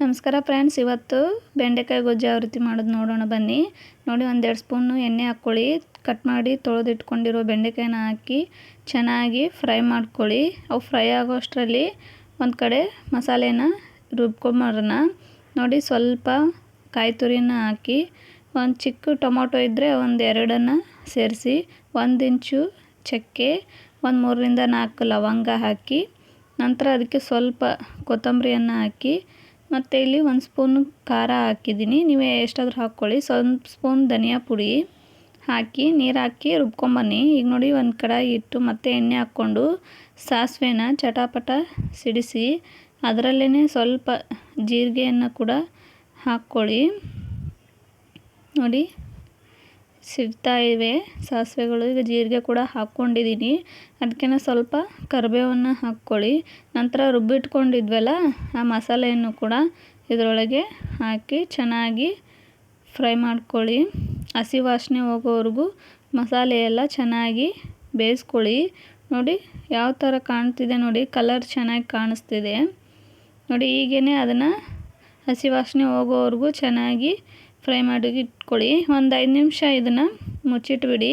ನಮಸ್ಕಾರ ಫ್ರೆಂಡ್ಸ್, ಇವತ್ತು ಬೆಂಡೆಕಾಯಿ ಗೊಜ್ಜು ಯಾವ ರೀತಿ ಮಾಡೋದು ನೋಡೋಣ ಬನ್ನಿ. ನೋಡಿ, ಒಂದೆರಡು ಸ್ಪೂನು ಎಣ್ಣೆ ಹಾಕ್ಕೊಳ್ಳಿ. ಕಟ್ ಮಾಡಿ ತೊಳೆದಿಟ್ಕೊಂಡಿರೋ ಬೆಂಡೆಕಾಯಿನ ಹಾಕಿ ಚೆನ್ನಾಗಿ ಫ್ರೈ ಮಾಡ್ಕೊಳ್ಳಿ. ಅವು ಫ್ರೈ ಆಗೋ ಅಷ್ಟರಲ್ಲಿ ಒಂದು ಕಡೆ ಮಸಾಲೆನ ರುಬ್ಕೊಂಬರೋಣ. ನೋಡಿ, ಸ್ವಲ್ಪ ಕಾಯಿ ತುರಿನ ಹಾಕಿ ಒಂದು ಚಿಕ್ಕ ಟೊಮೊಟೊ ಇದ್ದರೆ ಒಂದು ಎರಡನ್ನು ಸೇರಿಸಿ ಒಂದು ಇಂಚು ಚಕ್ಕೆ, ಒಂದು ಮೂರರಿಂದ ನಾಲ್ಕು ಲವಂಗ ಹಾಕಿ, ನಂತರ ಅದಕ್ಕೆ ಸ್ವಲ್ಪ ಕೊತ್ತಂಬರಿಯನ್ನು ಹಾಕಿ ಮತ್ತು ಇಲ್ಲಿ ಒಂದು ಸ್ಪೂನ್ ಖಾರ ಹಾಕಿದ್ದೀನಿ. ನೀವೇ ಎಷ್ಟಾದರೂ ಹಾಕ್ಕೊಳ್ಳಿ. ಸ್ವಲ್ಪ ಸ್ಪೂನ್ ಧನಿಯಾ ಪುಡಿ ಹಾಕಿ, ನೀರು ಹಾಕಿ ರುಬ್ಕೊಂಬನ್ನಿ. ಈಗ ನೋಡಿ ಒಂದು ಕಡಾಯಿ ಇಟ್ಟು ಮತ್ತೆ ಎಣ್ಣೆ ಹಾಕ್ಕೊಂಡು ಸಾಸಿವೆನ ಚಟಾಪಟ ಸಿಡಿಸಿ ಅದರಲ್ಲೇ ಸ್ವಲ್ಪ ಜೀರಿಗೆಯನ್ನು ಕೂಡ ಹಾಕ್ಕೊಳ್ಳಿ. ನೋಡಿ. ಸಿಗ್ತಾ ಇವೆ. ಸಾಸಿವೆಗಳು ಈಗ ಜೀರಿಗೆ ಕೂಡ ಹಾಕ್ಕೊಂಡಿದ್ದೀನಿ ಅದಕ್ಕೆ ಸ್ವಲ್ಪ ಕರಿಬೇವನ್ನು ಹಾಕ್ಕೊಳ್ಳಿ. ನಂತರ ರುಬ್ಬಿಟ್ಕೊಂಡಿದ್ವಲ್ಲ ಆ ಮಸಾಲೆಯನ್ನು ಕೂಡ ಇದರೊಳಗೆ ಹಾಕಿ ಚೆನ್ನಾಗಿ ಫ್ರೈ ಮಾಡ್ಕೊಳ್ಳಿ. ಹಸಿ ವಾಸನೆ ಹೋಗೋವರೆಗೂ ಮಸಾಲೆ ಎಲ್ಲ ಚೆನ್ನಾಗಿ ಬೇಯಿಸ್ಕೊಳ್ಳಿ. ನೋಡಿ ಯಾವ ಥರ ಕಾಣ್ತಿದೆ ನೋಡಿ, ಕಲರ್ ಚೆನ್ನಾಗಿ ಕಾಣಿಸ್ತಿದೆ. ನೋಡಿ ಹೀಗೇ ಅದನ್ನು ಹಸಿ ವಾಸನೆ ಹೋಗೋವರೆಗೂ ಚೆನ್ನಾಗಿ ಫ್ರೈ ಮಾಡಿ ಇಟ್ಕೊಳ್ಳಿ. ಒಂದು ಐದು ನಿಮಿಷ ಇದನ್ನು ಮುಚ್ಚಿಟ್ಬಿಡಿ.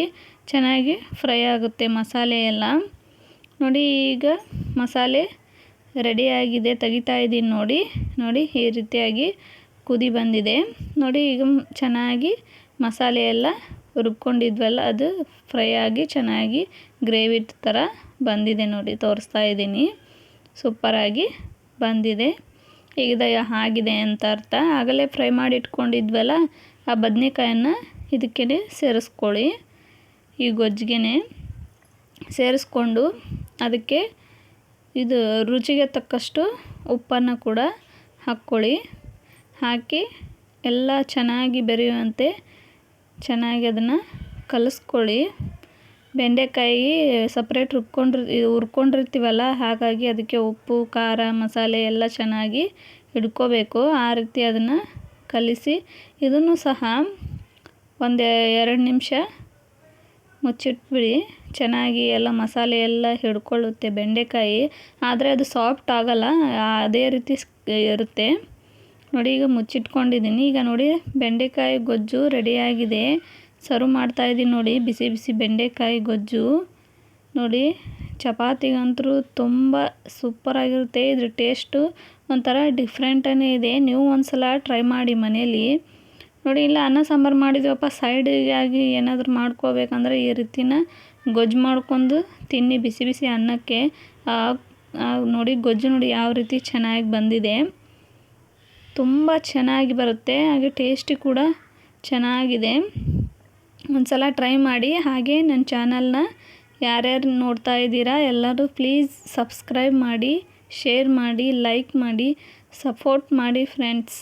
ಚೆನ್ನಾಗಿ ಫ್ರೈ ಆಗುತ್ತೆ ಮಸಾಲೆ ಎಲ್ಲ. ನೋಡಿ ಈಗ ಮಸಾಲೆ ರೆಡಿಯಾಗಿದೆ ತೆಗಿತಾ ಇದ್ದೀನಿ ನೋಡಿ. ನೋಡಿ ಈ ರೀತಿಯಾಗಿ ಕುದಿ ಬಂದಿದೆ. ನೋಡಿ ಈಗ ಚೆನ್ನಾಗಿ ಮಸಾಲೆ ಎಲ್ಲ ರುಬ್ಕೊಂಡಿದ್ವಲ್ಲ, ಅದು ಫ್ರೈ ಆಗಿ ಚೆನ್ನಾಗಿ ಗ್ರೇವಿ ಥರ ಬಂದಿದೆ ನೋಡಿ, ತೋರಿಸ್ತಾ ಇದ್ದೀನಿ. ಸೂಪರಾಗಿ ಬಂದಿದೆ. ಈಗ ಆಗಿದೆ ಅಂತ ಅರ್ಥ. ಆಗಲೇ ಫ್ರೈ ಮಾಡಿ ಇಟ್ಕೊಂಡಿದ್ವಲ್ಲ ಆ ಬದನೆಕಾಯನ್ನು ಇದಕ್ಕೆ ಸೇರಿಸ್ಕೊಳ್ಳಿ. ಈ ಗೊಜ್ಜಿಗೆನೆ ಸೇರಿಸ್ಕೊಂಡು ಅದಕ್ಕೆ ಇದು ರುಚಿಗೆ ತಕ್ಕಷ್ಟು ಉಪ್ಪನ್ನು ಕೂಡ ಹಾಕ್ಕೊಳ್ಳಿ. ಹಾಕಿ ಎಲ್ಲ ಚೆನ್ನಾಗಿ ಬೆರೆಯುವಂತೆ ಚೆನ್ನಾಗಿ ಅದನ್ನು ಕಲಿಸ್ಕೊಳ್ಳಿ. ಬೆಂಡೆಕಾಯಿ ಸಪ್ರೇಟ್ ರುಬ್ಕೊಂಡು ಹುರ್ಕೊಂಡಿರ್ತೀವಲ್ಲ, ಹಾಗಾಗಿ ಅದಕ್ಕೆ ಉಪ್ಪು, ಖಾರ, ಮಸಾಲೆ ಎಲ್ಲ ಚೆನ್ನಾಗಿ ಹಿಡ್ಕೋಬೇಕು. ಆ ರೀತಿ ಅದನ್ನು ಕಲಿಸಿ, ಇದನ್ನು ಸಹ ಒಂದು ಎರಡು ನಿಮಿಷ ಮುಚ್ಚಿಟ್ಬಿಡಿ. ಚೆನ್ನಾಗಿ ಎಲ್ಲ ಮಸಾಲೆ ಎಲ್ಲ ಹಿಡ್ಕೊಳ್ಳುತ್ತೆ ಬೆಂಡೆಕಾಯಿ. ಆದರೆ ಅದು ಸಾಫ್ಟ್ ಆಗಲ್ಲ, ಅದೇ ರೀತಿ ಇರುತ್ತೆ. ನೋಡಿ, ಈಗ ಮುಚ್ಚಿಟ್ಕೊಂಡಿದ್ದೀನಿ. ಈಗ ನೋಡಿ, ಬೆಂಡೆಕಾಯಿ ಗೊಜ್ಜು ರೆಡಿಯಾಗಿದೆ ಸರ್ವ್ ಮಾಡ್ತಾಯಿದ್ದೀನಿ ನೋಡಿ. ಬಿಸಿ ಬಿಸಿ ಬೆಂಡೆಕಾಯಿ ಗೊಜ್ಜು. ನೋಡಿ ಚಪಾತಿಗಂತೂ ತುಂಬ ಸೂಪರಾಗಿರುತ್ತೆ ಇದ್ರ ಟೇಸ್ಟು ಒಂಥರ ಡಿಫ್ರೆಂಟನೇ ಇದೆ. ನೀವು ಒಂದು ಸಲ ಟ್ರೈ ಮಾಡಿ ಮನೇಲಿ ನೋಡಿ, ಇಲ್ಲ, ಅನ್ನ ಸಾಂಬಾರು ಮಾಡಿದ್ವಪ್ಪ ಸೈಡಿಗಾಗಿ ಏನಾದರೂ ಮಾಡ್ಕೋಬೇಕಂದ್ರೆ ಈ ರೀತಿನ ಗೊಜ್ಜು ಮಾಡ್ಕೊಂಡು ತಿನ್ನಿ ಬಿಸಿ ಬಿಸಿ ಅನ್ನಕ್ಕೆ. ನೋಡಿ, ಗೊಜ್ಜು ನೋಡಿ ಯಾವ ರೀತಿ ಚೆನ್ನಾಗಿ ಬಂದಿದೆ. ತುಂಬ ಚೆನ್ನಾಗಿ ಬರುತ್ತೆ. ಹಾಗೆ ಟೇಸ್ಟಿ ಕೂಡ ಚೆನ್ನಾಗಿದೆ. ಒಂದು ಸಲ ಟ್ರೈ ಮಾಡಿ, ಹಾಗೆ ನನ್ನ ಚಾನಲ್ನ ಯಾರ್ಯಾರು ನೋಡ್ತಾ ಇದ್ದೀರಾ, ಎಲ್ಲರೂ ಪ್ಲೀಸ್ ಸಬ್ಸ್ಕ್ರೈಬ್ ಮಾಡಿ ಶೇರ್ ಮಾಡಿ ಲೈಕ್ ಮಾಡಿ ಸಪೋರ್ಟ್ ಮಾಡಿ ಫ್ರೆಂಡ್ಸ್